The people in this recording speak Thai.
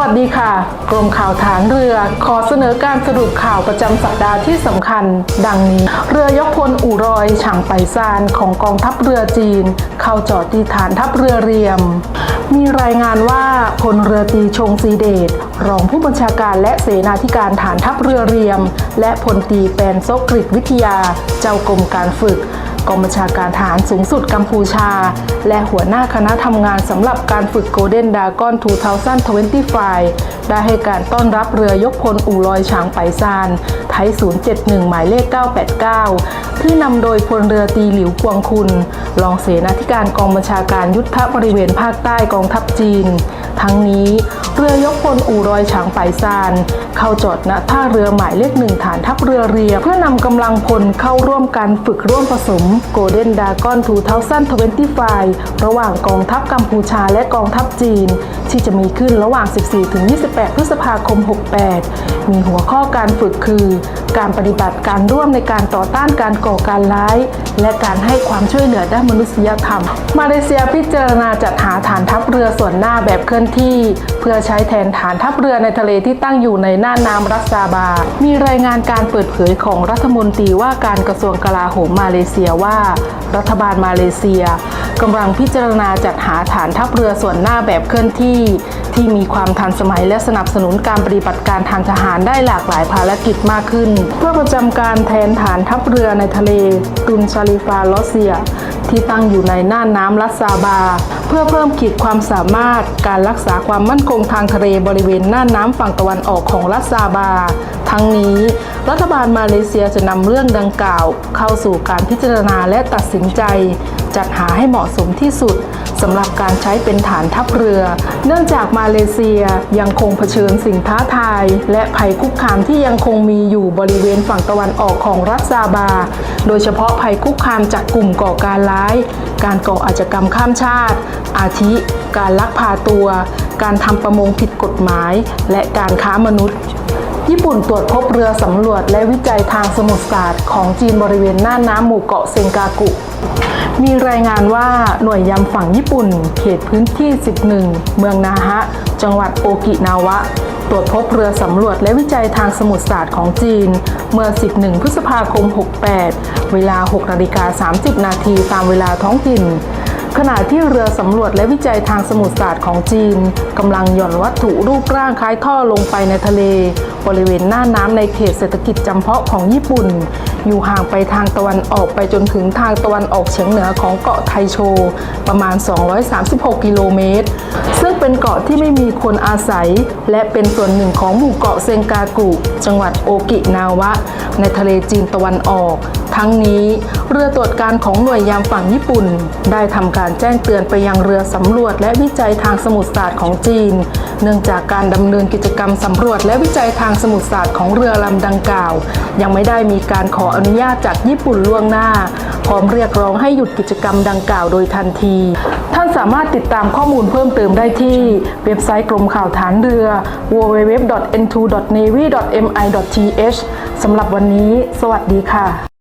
วัสดีค่ะ กรมข่าวฐานเรือ ขอเสนอการสรุปข่าวประจำสัปดาห์ที่สำคัญ ดังนี้ เรือยกพลอู่รอยฉางไปซานของกองทัพเรือจีน เข้าจอดที่ฐานทัพเรือเรียม มีรายงานว่าพลเรือตีชงซีเดชรองผู้บัญชาการและเสนาธิการฐานทัพเรือเรียม และพลตีแปนโซกกริตวิทยา เจ้ากรมการฝึก กองบัญชาการทหารสูงสุดกัมพูชา และหัวหน้าคณะทำงานสำหรับการฝึกโกลเด้นดากอน2025 ได้ให้การต้อนรับเรือยกพลอู่ลอยฉางไปซาน ไทย 071 หมายเลข 989 ที่นำโดยพลเรือตีหลิวกวงคุณ รองเสนาธิการกองบัญชาการยุทธบริเวณภาคใต้กองทัพจีน ทั้งนี้ เรือยกพลอู่รอยฉางไปซาน เข้าจอดณท่าเรือหมายเลขหนึ่งฐานทัพเรือเรียเพื่อนำกำลังพลเข้าร่วมการฝึกร่วมผสมโกลเด้นดากอน2025ระหว่างกองทัพกัมพูชาและกองทัพจีน ที่จะมีขึ้นระหว่าง 14-28 พฤษภาคม 68 มีหัวข้อการฝึกคือ การปฏิบัติการร่วมในการต่อต้านการก่อการร้าย และการให้ความช่วยเหลือด้านมนุษยธรรม มาเลเซียพิจารณาจัดหาฐานทัพเรือส่วนหน้าแบบเคลื่อนที่ เพื่อใช้แทนฐานทัพเรือในทะเลที่ตั้งอยู่ในน่านน้ำรัสซาบา มีรายงานการเปิดเผยของรัฐมนตรีว่าการกระทรวงกลาโหมมาเลเซียว่า รัฐบาลมาเลเซียกำลังพิจารณาจัดหาฐานทัพเรือส่วนหน้าแบบเคลื่อนที่ ที่มีความทันสมัยและสนับสนุนการปฏิบัติการทางทหารได้หลากหลายภารกิจมากขึ้น เพื่อประจำการแทนฐานทัพเรือในทะเลตุนชาลิฟาลอเซีย ที่ตั้งอยู่ในน่านน้ำรัสซาบา เพื่อเพิ่มขีดความสามารถการรักษาความมั่นคงทางทะเลบริเวณน่านน้ำฝั่งตะวันออกของรัสซาบา ทั้งนี้ รัฐบาลมาเลเซียจะนำเรื่องดังกล่าว เข้าสู่การพิจารณาและตัดสินใจ จัดหาให้เหมาะสมที่สุด สำหรับการใช้เป็นฐานทัพเรือ เนื่องจากมาเลเซียยังคงเผชิญสิ่งท้าทาย และภัยคุกคามที่ยังคงมีอยู่บริเวณฝั่งตะวันออกของรัสซาบา โดยเฉพาะภัยคุกคามจากกลุ่มก่อการร้าย การก่ออาชญากรรมข้ามชาติ อาทิ การลักพาตัว การทำประมงผิดกฎหมาย และการค้ามนุษย์ ญี่ปุ่นตรวจพบเรือสำรวจและวิจัยทางสมุทรศาสตร์ของจีนบริเวณน่านน้ำหมู่เกาะเซงกากุ มีรายงานว่าหน่วยยามฝั่งญี่ปุ่น เขตพื้นที่ 11 เมืองนาฮะ จังหวัดโอกินาวะ ตรวจพบเรือสำรวจและวิจัยทางสมุทรศาสตร์ของจีน เมื่อ 11 พฤษภาคม 68 เวลา 6 นาฬิกา 30 นาทีตามเวลาท้องถิ่น ขณะที่เรือสำรวจและวิจัยทางสมุทรศาสตร์ของจีนกำลังหย่อนวัตถุรูปร่างคล้ายท่อลงไปในทะเล บริเวณหน้าน้ำในเขตเศรษฐกิจจำเพาะของญี่ปุ่น อยู่ห่างไปทางตะวันออกไปจนถึงทางตะวันออกเฉียงเหนือของเกาะไทโช ประมาณ 236 กิโลเมตร ซึ่งเป็นเกาะที่ไม่มีคนอาศัย และเป็นส่วนหนึ่งของหมู่เกาะเซงกากุ จังหวัดโอกินาวะ ในทะเลจีนตะวันออก ทั้งนี้เรือตรวจการของหน่วยยามฝั่งญี่ปุ่น ได้ทำการแจ้งเตือนไปยังเรือสำรวจและวิจัยทางสมุทรศาสตร์ของจีน เนื่องจากการดำเนินกิจกรรมสำรวจและวิจัยทางสมุทรศาสตร์ของเรือลำดังกล่าว ยังไม่ได้มีการขออนุญาตจากญี่ปุ่นล่วงหน้า พร้อมเรียกร้องให้หยุดกิจกรรมดังกล่าวโดยทันที ท่านสามารถติดตามข้อมูลเพิ่มเติมได้ที่ เว็บไซต์กรมข่าวฐานเรือ www.n2.navy.mi.th สำหรับวันนี้ สวัสดีค่ะ